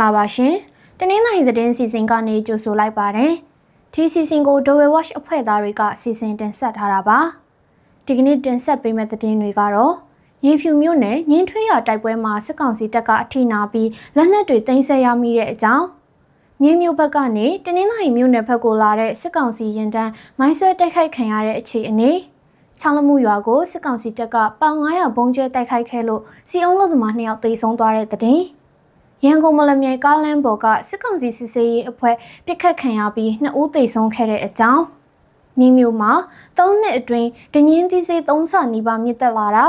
္ဂလာပါရှင်တနင်္လာရီသတင်းစီစဉ်ကနေကြိုဆိုလိုက်ပါတယ်ဒီစီစဉ်ကို Dove Watch အဖွဲ့သားတွေကစီစဉ်တင်ဆက်ထားတာပါဒီကနေ့တင်ဆက်ပေးမယ့်သတင်းတွေကတော့ရေဖြူမြို့နယ်ညင်းထွေးရတိုက်ပွဲမှာစစ်ကောင်စီတပ်ကအထိနာပြီးလက်နက်တွေတင်ဆက်ရမိတဲ့အကြောင်းမြင်းမြို့ဘက်ကနေတနင်္လာရီမြို့နယ်ဘက်ကိုလာတဲ့စစ်ကောင်စီရင်တန်းမိုင်းဆွဲတိုက်ခိုက်ခံရတဲ့အခြေအနေချောင်းလမှုရွာကိုစစ်ကောင်စီတပ်ကပေါင်900ဘုံကျဲတိုက်ခိုက်ခဲ့လို့စီအောင်လို့သမား2ယောက်သေဆုံးသွားတဲ့တဲ့တင် ရန်ကုန်မလမြိုင်ကားလမ်းပေါ်ကစစ်ကောင်စီစစ်ဆေးရေးအဖွဲ့ပစ်ခတ်ခံရပြီး2ဦးသေဆုံးခဲ့တဲ့အကြောင်းမြင်းမြို့မှာ3နှစ်အတွင်းဒညင်းသီးစေး3ဆနီးပါးမြင့်တက်လာတာ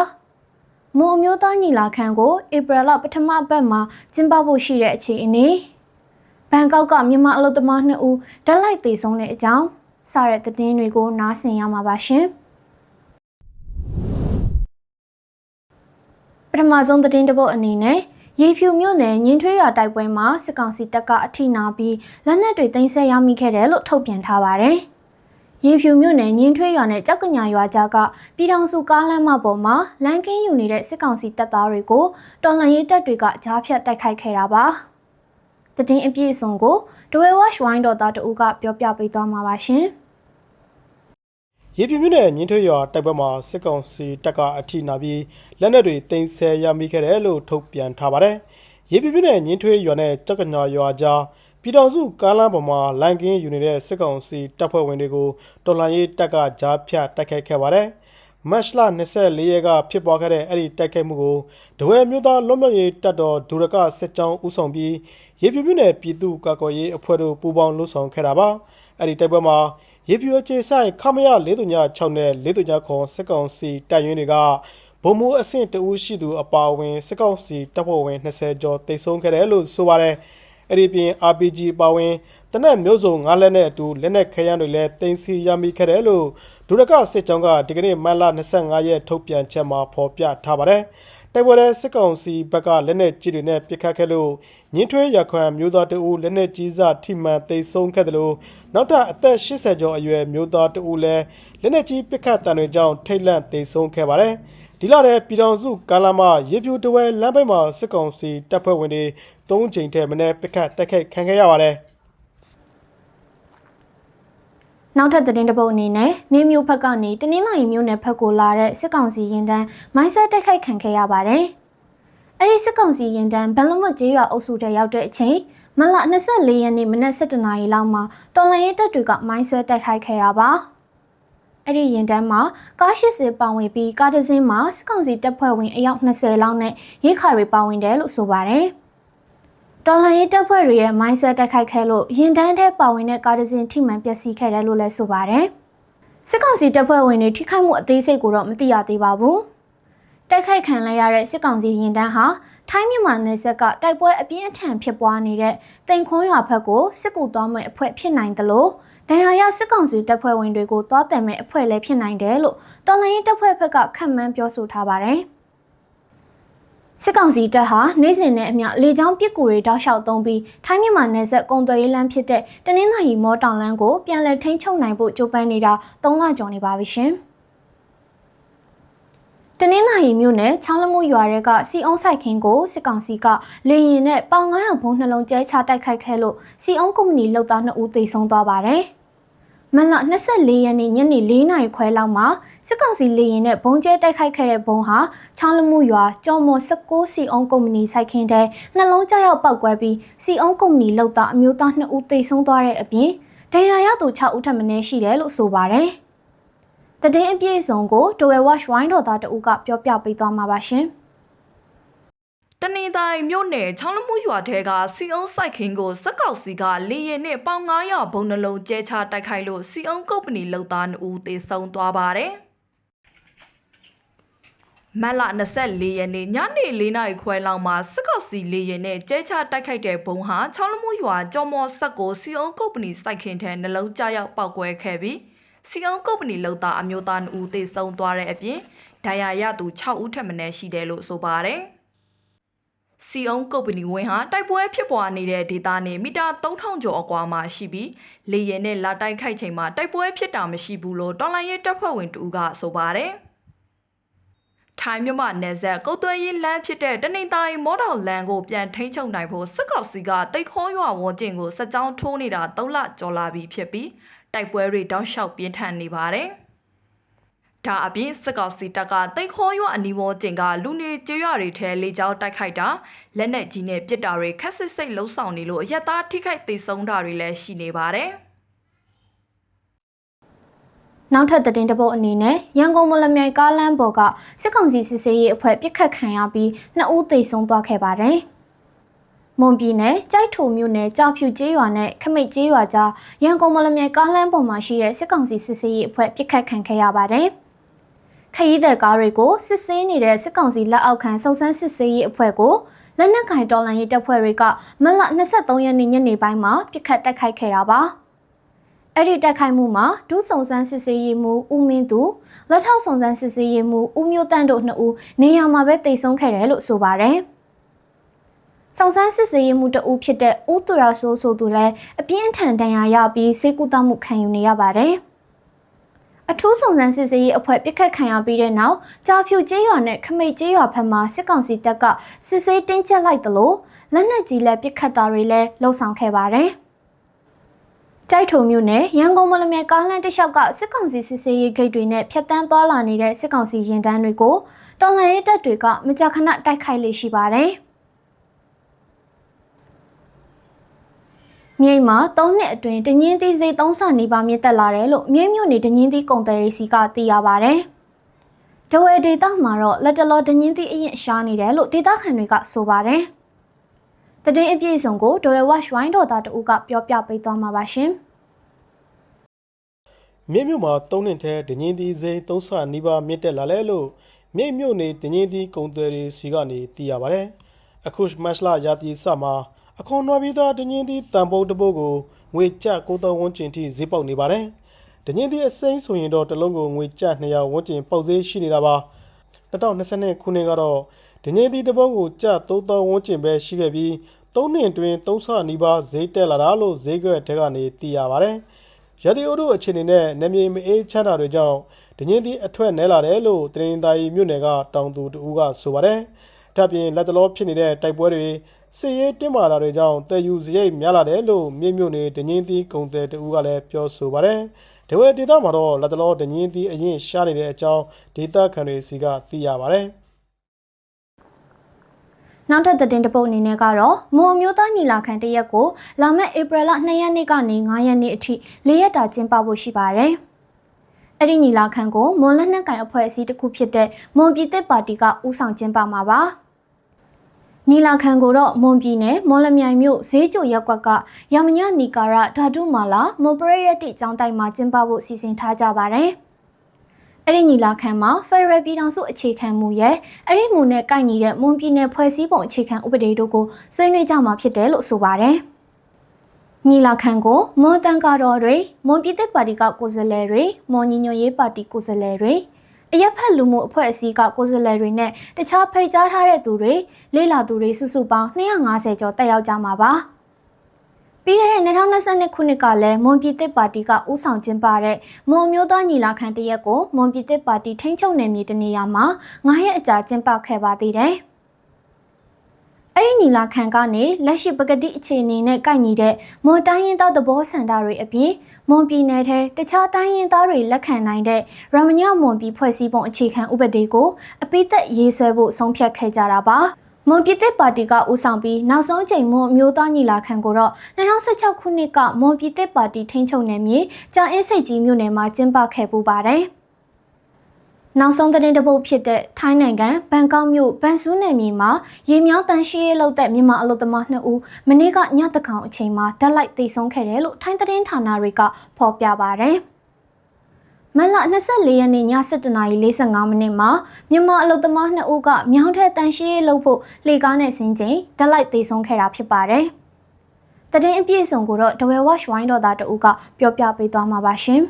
မွန်အမျိုးသားညီလာခံကိုဧပြီလပထမပတ်မှာကျင်းပဖို့ရှိတဲ့အခြေအနေဘန်ကောက်ကမြန်မာအလုပ်သမား2ဦးဓာတ်လိုက်သေဆုံးတဲ့အကြောင်းစတဲ့သတင်းတွေကိုနားဆင်ရမှာပါရှင်ပထမဆုံးသတင်းတစ်ပုဒ်အနေနဲ့ ရေဖြူမြို့နယ်ညင်းထွေးရွာတိုက်ပွဲမှာစစ်ကောင်စီတပ်ကအထိနာပြီးလက်နက်တွေတင်ဆက်ရမိခဲ့တယ်လို့ထုတ်ပြန်ထားပါတယ်။ရေဖြူမြို့နယ်ညင်းထွေးရွာနဲ့ကြောက်ကညာရွာကြားကပြည်ထောင်စုကားလမ်းမပေါ်မှာလမ်းကင်းယူနေတဲ့စစ်ကောင်စီတပ်သားတွေကိုတော်လှန်ရေးတပ်တွေကကြားဖြတ်တိုက်ခိုက်ခဲ့တာပါ။သတင်းအပြည့်အစုံကိုဒဝဲဝက်ဝိုင်းတော်သားတူကပြောပြပေးသွားမှာပါရှင်။ ရေပြင်းမြင့်နဲ့ညင်းထွေးရွာတိုက်ပွဲမှာစစ်ကောင်စီတပ်ကအထိနာပြီးလက်နက်တွေတင်ဆက်ရမိခဲ့တယ်လို့ထုတ်ပြန်ထားပါတယ်။ရေပြင်းမြင့်နဲ့ညင်းထွေးရွာနဲ့ကြောက်ကညာရွာကြားပြည်တော်စုကားလမ်းပေါ်မှာလန်ကင်းယူနေတဲ့စစ်ကောင်စီတပ်ဖွဲ့ဝင်တွေကိုတော်လှန်ရေးတပ်ကကြားဖြတ်တိုက်ခိုက်ခဲ့ပါတယ်။မတ်လ24ရက်ကဖြစ်ပွားခဲ့တဲ့အဲ့ဒီတိုက်ခိုက်မှုကိုဒဝဲမျိုးသားလွတ်မြောက်ရေးတပ်တော်ဒူရကစစ်ကြောင်းဦးဆောင်ပြီးရေပြင်းမြင့်နဲ့ပြည်သူ့ကာကွယ်ရေးအဖွဲ့တို့ပူးပေါင်းလှုပ်ဆောင်ခဲ့တာပါ။အဲ့ဒီတိုက်ပွဲမှာ ရေပြူအခြေဆိုင်ခမရ436နဲ့439ခွန်စစ်ကောင်စီတပ်ရင်းတွေကဗုံမိုးအဆင့်တဦးရှိသူအပါအဝင်စစ်ကောင်စီတပ်ဖွဲ့ဝင်20ကျော်တိတ်ဆုံးခဲ့တယ်လို့ဆိုပါတယ်။အဲ့ဒီပြင် RPG အပါအဝင်တနက်မျိုးစုံ၅လက်နဲ့အတူလက်နက်ခဲယမ်းတွေလည်းတင်စီရမိခဲ့တယ်လို့ဒုရကစစ်ကြောင်းကဒီကနေ့မတ်လ25ရက်ထုတ်ပြန်ချက်မှာဖော်ပြထားပါတယ်။ တိုက်ပွဲတဲ့စစ်ကောင်စီဘက်ကလက်နက်ကြီးတွေနဲ့ပစ်ခတ်ခဲ့လို့ညင်းထွေးရခွန်မျိုးသားတအူလက်နက်ကြီးစထိမှန်သိမ်းဆုံးခဲ့တယ်လို့နောက်ထပ်အသက်80ကျော်အရွယ်မျိုးသားတအူလည်းလက်နက်ကြီးပစ်ခတ်တံတွေကြောင့်ထိတ်လန့်သိမ်းဆုံးခဲ့ပါတယ်ဒီလာတဲ့ပြည်တော်စုကာလာမရေပြူတဝဲလမ်းပိုင်းမှာစစ်ကောင်စီတပ်ဖွဲ့ဝင်တွေ၃ချိန်ထဲမနေ့ပစ်ခတ်တိုက်ခိုက်ခံခဲ့ရပါတယ် နောက်ထပ်သတင်းတစ်ပုဒ်အနေနဲ့မြင်းမျိုးဖက်ကနေတနင်္လာရီမြို့နယ်ဖက်ကိုလာတဲ့စစ်ကောင်စီရင်တန်းမိုင်းဆွဲတိုက်ခိုက်ခံခဲ့ရပါတယ်။အဲဒီစစ်ကောင်စီရင်တန်းဘန်လမတ်ကျေးရွာအုပ်စုထဲရောက်တဲ့အချိန်မလ24ရက်နေ့မနက်7:00နာရီလောက်မှာတော်လန်ရေးတပ်တွေကမိုင်းဆွဲတိုက်ခိုက်ခဲ့တာပါ။အဲ့ဒီရင်တန်းမှာကား80ပါဝင်ပြီးကားတစ်စင်းမှာစစ်ကောင်စီတပ်ဖွဲ့ဝင်အယောက်20လောက်နဲ့ရိခါတွေပါဝင်တယ်လို့ဆိုပါတယ်။ တော်လှန်ရေးတပ်ဖွဲ့တွေရဲ့မိုင်းဆွဲတိုက်ခိုက်ခဲ့လို့ရင်တန်းထဲပါဝင်တဲ့ကားတစ်စင်းထိမှန်ပျက်စီးခဲ့တယ်လို့လည်းဆိုပါတယ်။စစ်ကောင်စီတပ်ဖွဲ့ဝင်တွေထိခိုက်မှုအသေးစိတ်ကိုတော့မသိရသေးပါဘူး။တိုက်ခိုက်ခံလိုက်ရတဲ့စစ်ကောင်စီရင်တန်းဟာထိုင်းမြန်မာနယ်စပ်ကတိုက်ပွဲအပြင်းအထန်ဖြစ်ပွားနေတဲ့တိန်ခွန်းရွာဘက်ကိုစစ်ကူသွားမဲ့အဖွဲ့ဖြစ်နိုင်တယ်လို့ဒဏ်ရာရစစ်ကောင်စီတပ်ဖွဲ့ဝင်တွေကိုသွားတယ်မဲ့အဖွဲ့လည်းဖြစ်နိုင်တယ်လို့တော်လှန်ရေးတပ်ဖွဲ့ဘက်ကခန့်မှန်းပြောဆိုထားပါတယ်။ စစ်ကောင်စီတပ်ဟာနေ့စဉ်နဲ့အမျှလေကြောင်းပစ်ကူတွေတောက်လျှောက်သုံးပြီးထိုင်းမြန်မာနယ်စပ်ကုန်သွယ်ရေးလမ်းဖြစ်တဲ့တနင်္သာရီမောတောင်လမ်းကိုပြန်လည်ထိန်းချုပ်နိုင်ဖို့ကြိုးပမ်းနေတာ၃လကျော်နေပါပြီရှင်။တနင်္သာရီမြို့နယ်ချောင်းလမှုရွာတွေကစီအုံးဆိုင်ခင်းကိုစစ်ကောင်စီကလေရင်နဲ့ပေါင်900ဘုံနှလုံးကျဲချတိုက်ခိုက်ခဲ့လို့စီအုံးကုမ္ပဏီလုပ်သား2ဦးသေဆုံးသွားပါတယ်။ မလ24ရက်နေ့ညနေ4နာရီခွဲလောက်မှာစစ်ကောင်စီလေရင်နဲ့ဘုံကျဲတိုက်ခိုက်ခဲ့တဲ့ဘုံဟာချောင်းလမှုရွာကျော်မော်16စီအောင်ကုမ္ပဏီစိုက်ခင်းတဲ့နှလုံးကြောက်ရောက်ပောက်ကွဲပြီးစီအောင်ကုမ္ပဏီလောက်သားအမျိုးသား2ဦးသေဆုံးသွားတဲ့အပြင်ဒဏ်ရာရသူ6ဦးထပ်မံရှိတယ်လို့ဆိုပါတယ်။တည်င်းအပြည့်အစုံကိုဒဝဲဝက်ဝိုင်းတော်သားတဦးကပြောပြပေးသွားမှာပါရှင်။ တနေတိုင်းမြို့နယ်ချောင်းလမှုရွာထဲကစီအုံးစိုက်ခင်းကိုစက်ကောက်စီကလေရင်နဲ့ပေါင်900ဘုံနှလုံးကျဲချတိုက်ခိုက်လို့စီအုံးကုမ္ပဏီလုပ်သား2ဦးသေဆုံးသွားပါတယ်မတ်လ24ရက်နေ့ညနေ4နာရီခွဲလောက်မှာစစ်ကောက်စီလေရင်နဲ့ကျဲချတိုက်ခိုက်တဲ့ဘုံဟာချောင်းလမှုရွာကျော်မော်ဆက်ကိုစီအုံးကုမ္ပဏီစိုက်ခင်းထဲနှလုံးကျရောက်ပောက်ကွဲခဲ့ပြီးစီအုံးကုမ္ပဏီလုပ်သားအမျိုးသား2ဦးသေဆုံးသွားတဲ့အပြင်ဒဏ်ရာရသူ6ဦးထပ်မံရှိတယ်လို့ဆိုပါတယ်။ စီအုံကုမ္ပဏီဝင်ဟာတိုက်ပွဲဖြစ်ပွားနေတဲ့ဒေသနဲ့မီတာ3000ကျော်အကွာမှာရှိပြီးလေရဲနဲ့လာတိုက်ခိုက်ချိန်မှာတိုက်ပွဲဖြစ်တာမရှိဘူးလို့တော်လိုင်းရဲတပ်ဖွဲ့ဝင်တူကဆိုပါတယ်။ထထိုင်းမြန်မာနယ်စပ်ကုတ်သွဲရေးလမ်းဖြစ်တဲ့တနိန်တိုင်းမော်တော်လမ်းကိုပြန်ထိန်းချုပ်နိုင်ဖို့စစ်ကောင်စီကတိတ်ခေါရွာဝန်းကျင်ကိုစက်ကြောင်းထိုးနေတာ၃လကျော်လာပြီဖြစ်ပြီးတိုက်ပွဲတွေတောက်လျှောက်ပြင်းထန်နေပါတယ်။ ဒါအပြင်စစ်ကောင်စီတပ်ကတိတ်ခေါရွာအနီးဝန်းကျင်ကလူနေကျေးရွာတွေထဲလေကြောင်းတိုက်ခိုက်တာလက်နက်ကြီးနဲ့ပစ်တာတွေခက်ဆစ်စိတ်လှုံ့ဆော်နေလို့အရက်သားထိခိုက်သေးဆုံးတာတွေလည်းရှိနေပါတယ်။နောက်ထပ်သတင်းတစ်ပုဒ်အနေနဲ့ရန်ကုန်မလမြိုင်ကားလမ်းပေါ်ကစစ်ကောင်စီစစ်ဆေးရေးအဖွဲ့ပြစ်ခတ်ခံရပြီးနှစ်ဦးသေဆုံးသွားခဲ့ပါတယ်။မွန်ပြည်နယ်ကြိုက်ထုံမြို့နယ်ကြောက်ဖြူကျေးရွာနဲ့ခမိတ်ကျေးရွာကြားရန်ကုန်မလမြိုင်ကားလမ်းပေါ်မှာရှိတဲ့စစ်ကောင်စီစစ်ဆေးရေးအဖွဲ့ပြစ်ခတ်ခံခဲ့ရပါတယ်။ ခရီးသည်ကားတွေကိုစစ်ဆေးနေတဲ့စစ်ကောင်စီလက်အောက်ခံစုံစမ်းစစ်ဆေးရေးအဖွဲ့ကိုလက်နက်ကင်တော်လှန်ရေးတပ်ဖွဲ့တွေကမလ23ရက်နေ့ညနေပိုင်းမှာပြစ်ခတ်တိုက်ခိုက်ခဲ့တာပါ။အဲ့ဒီတက်ခိုက်မှုမှာဒုစုံစမ်းစစ်ဆေးရေးမှူးဦးမင်းသူလက်ထောက်စုံစမ်းစစ်ဆေးရေးမှူးဦးမျိုးတန့်တို့နှစ်ဦးနေရာမှာပဲတိတ်ဆုံးခဲ့တယ်လို့ဆိုပါတယ်။စုံစမ်းစစ်ဆေးရေးမှူးတဦးဖြစ်တဲ့ဦးသူရဆိုးဆိုသူလည်းအပြင်းထန်ဒဏ်ရာရပြီးစိတ်ကူးတမှုခံယူနေရပါတယ်။ အထူးစုံစမ်းစစ်ဆေးရေးအဖွဲ့ပြစ်ခတ်ခံရပြီးတဲ့နောက်ကြာဖြူကျေးရွာနဲ့ခမိတ်ကျေးရွာဘက်မှာစစ်ကောင်စီတပ်ကစစ်ဆေးတင်းကျပ်လိုက်သလိုလက်နက်ကြီးလည်းပြစ်ခတ်တာတွေလည်းလှုံ့ဆော်ခဲ့ပါတယ်။ကြိုက်ထုံမြို့နယ်ရန်ကုန်မလမြိုင်ကားလမ်းတစ်လျှောက်ကစစ်ကောင်စီစစ်ဆေးရေးဂိတ်တွေနဲ့ဖျက်တမ်းသွားလာနေတဲ့စစ်ကောင်စီရင်တန်းတွေကိုတော်လှန်ရေးတပ်တွေကမကြာခဏတိုက်ခိုက်လေရှိပါတယ်။ မြိတ်မှာ၃နှစ်အတွင်းတငင်းသီးစိတ်၃ဆနေပါမြင့်တက်လာတယ်လို့မြိတ်မြို့နယ်တငင်းသီးကုန်တယ်ရီစီကသိရပါတယ်။ဒဝဲဒေတာမှာတော့လက်တလောတငင်းသီးအရင်ရှားနေတယ်လို့ဒေတာခန်တွေကဆိုပါတယ်။တည်င်းအပြည့်အစုံကိုဒိုရဝက်ဝိုင်းတော်သားတူကပြောပြပေးသွားမှာပါရှင်။မြေမြို့မှာ၃နှစ်ထဲဒညင်းသီးစိမ်း၃ဆနီးပါးမြင့်တက်လာလဲလို့မြေမြို့နေဒညင်းသီးကုံသွယ်တွေစီကနေသိရပါဗျ။အခုမတ်လရာသီစမှာ အခွန်နွားပြီးသားဒညင်းသီးတန်ပုံတပုတ်ကိုငွေကျ9000ဝန်းကျင်ထိဈေးပေါက်နေပါတယ်။ဒညင်းသီးအစိမ်းဆိုရင်တော့တလုံးကိုငွေကျ200ဝန်းကျင်ပေါက်ဈေးရှိနေတာပါ။2022ခုနှစ်ကတော့ဒညင်းသီးတပုံးကိုကျ3000ဝန်းကျင်ပဲရှိခဲ့ပြီးသုံးနှစ်အတွင်းသုံးဆနီးပါးဈေးတက်လာတာလို့ဈေးကွက်ထဲကနေသိရပါတယ်။ရသည်အိုတို့အခြေအနေနဲ့နမြေမအေးချမ်းတာတွေကြောင့်ဒညင်းသီးအထွက်နဲလာတယ်လို့တရင်သားကြီးမြို့နယ်ကတောင်သူတူကဆိုပါတယ်။ဒါပြင်လက်တလောဖြစ်နေတဲ့တိုက်ပွဲတွေ စစ်ရေးတင်းမာတာတွေကြောင့်တည်ယူစရိတ်များလာတယ်လို့မြို့မြို့နေဒညင်းသီးကုံတဲ့တူကလည်းပြောဆိုပါတယ်။ဒဝဲဒေသမှာတော့လက်တလောဒညင်းသီးအရင်ရှားနေတဲ့အကြောင်းဒေသခံတွေစီကသိရပါတယ်။နောက်ထပ်သတင်းတစ်ပုဒ်အနေနဲ့ကတော့မွန်မျိုးသားညီလာခံတရက်ကိုလာမယ့်ဧပြီလ2ရက်နေ့ကနေ9ရက်နေ့အထိ၄ရက်တာကျင်းပဖို့ရှိပါတယ်။အဲ့ဒီညီလာခံကိုမွန်လက်နက်ကင်အဖွဲ့အစည်းတစ်ခုဖြစ်တဲ့မွန်ပြည်သစ်ပါတီကဦးဆောင်ကျင်းပမှာပါ။ ညီလာခံကိုတော့မွန်ပြည်နယ်မွန်လမြိုင်မြို့ဈေးကျိုရက်ကွက်ကရမညနီကာရဓာတုမာလာမွန်ပရရတိကျောင်းတိုက်မှာကျင်းပဖို့စီစဉ်ထားကြပါတယ်။အဲ့ဒီညီလာခံမှာ Federal ပြည်ထောင်စုအခြေခံမူရဲ့အဲ့ဒီမူနဲ့ကိုက်ညီတဲ့မွန်ပြည်နယ်ဖွဲ့စည်းပုံအခြေခံဥပဒေတို့ကိုဆွေးနွေးကြမှာဖြစ်တယ်လို့ဆိုပါတယ်။ညီလာခံကိုမွန်တန်ကာတော်တွေမွန်ပြည်သက်ပါတီကကိုယ်စားလှယ်တွေမွန်ညီညွတ်ရေးပါတီကိုယ်စားလှယ်တွေ အရက်ဖက်လူမှုအဖွဲ့အစည်းကကိုယ်စားလှယ်တွေနဲ့တခြားဖိတ်ကြားထားတဲ့သူတွေလေ့လာသူတွေစုစုပေါင်း250ကျော်တက်ရောက်ကြမှာပါ။ပြီးခဲ့တဲ့2022ခုနှစ်ကလည်းမွန်ပြည်သစ်ပါတီကဥဆောင်ကျင်းပတဲ့မွန်မျိုးသားညီလာခံတရက်ကိုမွန်ပြည်သစ်ပါတီထိန်းချုပ်နယ်မြေတနေရာမှာ9ရက်အကြာကျင်းပခဲ့ပါသေးတယ်။အဲ့ဒီညီလာခံကနေလက်ရှိပကတိအခြေအနေနဲ့ကိုက်ညီတဲ့မွန်တိုင်းရင်းသားသဘောဆန္ဒတွေအပြင် မွန်ပြည်နယ်ထဲတခြားတိုင်းရင်းသားတွေလက်ခံနိုင်တဲ့ရမညမွန်ပြည်ဖွဲ့စည်းပုံအခြေခံဥပဒေကိုအပိသက်ရေးဆွဲဖို့ဆုံးဖြတ်ခဲ့ကြတာပါ။မွန်ပြည်သစ်ပါတီကဦးဆောင်ပြီးနောက်ဆုံးချိန်မွန်မျိုးသားညီလာခံကိုတော့2016ခုနှစ်ကမွန်ပြည်သစ်ပါတီထိန်းချုပ်နယ်မြေကြာအင်းစိတ်ကြီးမြို့နယ်မှာကျင်းပခဲ့ပူပါတယ်။ နောက်ဆုံးသတင်းတစ်ပုဒ်ဖြစ်တဲ့ထိုင်းနိုင်ငံဘန်ကောက်မြို့ဗန်ဆူးနယ်မြေမှာရေမြောင်းတန်ရှိရေးလုပ်တဲ့မြန်မာအလုပ်သမား2ဦးမနေ့ကညတကောင်အချိန်မှာဓာတ်လိုက်သိဆုံးခဲ့တယ်လို့ထိုင်းသတင်းဌာနတွေကဖော်ပြပါတယ်။မလ24ရက်နေ့ည7:45မိနစ်မှာမြန်မာအလုသမား2ဦးကမြောင်းထဲတန်ရှိရေးလုပ်ဖို့လေကားနဲ့ဆင်းချိန်ဓာတ်လိုက်သေးဆုံးခဲ့တာဖြစ်ပါတယ်။တရင်အပြည့်အစုံကိုတော့ဒဝဲဝက်ဝိုင်းတော်သားတဦးကပြောပြပေးသွားမှာပါရှင်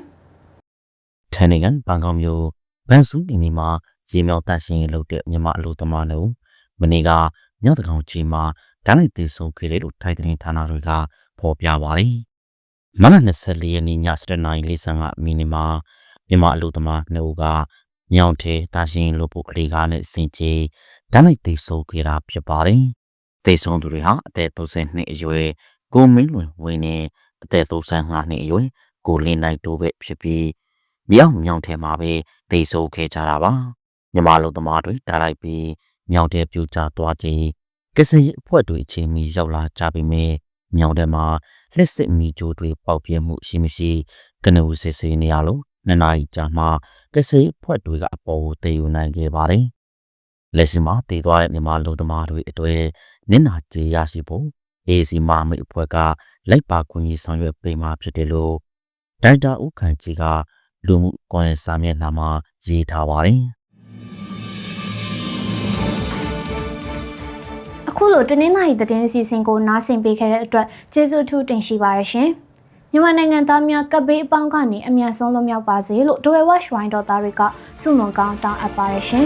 ။ထိုင်းနိုင်ငံဘန်ကောက်မြို့ ဘန်ဆူးနေနေမှာရေမြောက်တန်ရှင်ရေးလုပ်တဲ့မြန်မာအလုသမားတို့မနေ့ကမြောက်တကောင်ကြီးမှာဓာတ်လိုက်သေးဆုံးခဲ့တယ်လို့ထိုင်းသတင်းဌာနတွေကဖော်ပြပါတယ်။မလ24ရက်နေ့ည7:45မိနစ်မှာမြန်မာအလို့သမားနှစ်ဦးကမြောင်ထဲတာရှင်လိုပုတ်ကလေးကားနဲ့စင်ကြေဓာတ်လိုက်သိဆုံးခဲ့တာဖြစ်ပါတယ်။သိဆုံးသူတွေဟာအသက်32နှစ်အရွယ်ကိုမင်းလွင်ဝင်းနဲ့အသက်35နှစ်အရွယ်ကိုလင်းနိုင်တို့ပဲဖြစ်ပြီး မြောင်မြောင်ထဲမှာပဲသိဆုံးခဲ့ကြတာပါ။မြမလူသမားတွေတားလိုက်ပြီးမြောင်ထဲပြူကျသွားခြင်းကစရေးအဖွဲ့တွေအချိန်မီရောက်လာကြပြီမဲ့မြောင်ထဲမှာလက်စစ်မီကြိုးတွေပေါက်ပြဲမှုရှိမရှိကနဦးစစ်ဆေးနေရလို့နှစ်နာရီကြာမှကစရေးအဖွဲ့တွေကအပေါ်ကိုတည်ယူနိုင်ခဲ့ပါတယ်။လက်ရှိမှာတည်သွားတဲ့မြန်မာလူသမားတွေအတွေ့နင့်နာကြေးရရှိဖို့ AC မာမိတ်အဖွဲ့ကလိုက်ပါကူညီဆောင်ရွက်ပေးမှာဖြစ်တယ်လို့ဒိုက်တာဦးခိုင်ကြီးက လူမှုကွန်ရက်စာမျက်နှာမှာရေးထားပါတယ်။အခုလိုတနင်္လာရီသတင်းအစီအစဉ်ကိုနားဆင်ပေးခဲ့တဲ့အတွက်ကျေးဇူးအထူးတင်ရှိပါရရှင်မြန်မာနိုင်ငံသားများကပ်ဘေးအပေါင်းကနေအမြန်ဆုံးလွတ်မြောက်ပါစေလို့ Dwell Watch Wine တော်သားတွေကဆုမွန်ကောင်းတောင်းအပ်ပါရရှင်